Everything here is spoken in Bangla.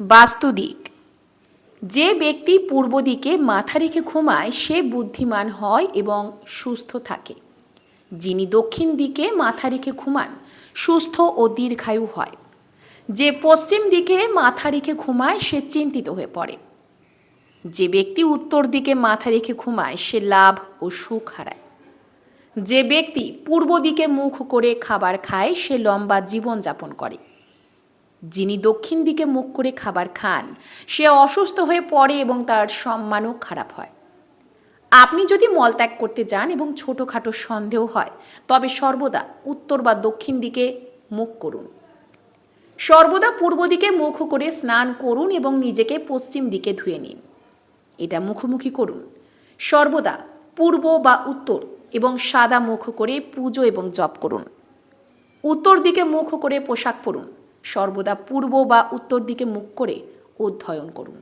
বাস্তুদিক যে ব্যক্তি পূর্ব দিকে মাথা রেখে ঘুমায়, সে বুদ্ধিমান হয় এবং সুস্থ থাকে। যিনি দক্ষিণ দিকে মাথা রেখে ঘুমান, সুস্থ ও দীর্ঘায়ু হয়। যে পশ্চিম দিকে মাথা রেখে ঘুমায়, সে চিন্তিত হয়ে পড়ে। যে ব্যক্তি উত্তর দিকে মাথা রেখে ঘুমায়, সে লাভ ও সুখ হারায়। যে ব্যক্তি পূর্ব দিকে মুখ করে খাবার খায়, সে লম্বা জীবনযাপন করে। যিনি দক্ষিণ দিকে মুখ করে খাবার খান, সে অসুস্থ হয়ে পড়ে এবং তার সম্মানও খারাপ হয়। আপনি যদি মলত্যাগ করতে যান এবং ছোটোখাটো সন্দেহ হয়, তবে সর্বদা উত্তর বা দক্ষিণ দিকে মুখ করুন। সর্বদা পূর্ব দিকে মুখ করে স্নান করুন এবং নিজেকে পশ্চিম দিকে ধুয়ে নিন। এটা মুখোমুখি করুন। সর্বদা পূর্ব বা উত্তর এবং সাদা মুখ করে পুজো এবং জপ করুন। উত্তর দিকে মুখ করে পোশাক পরুন। সর্বদা পূর্ব বা উত্তর দিকে মুখ করে অধ্যয়ন করুন।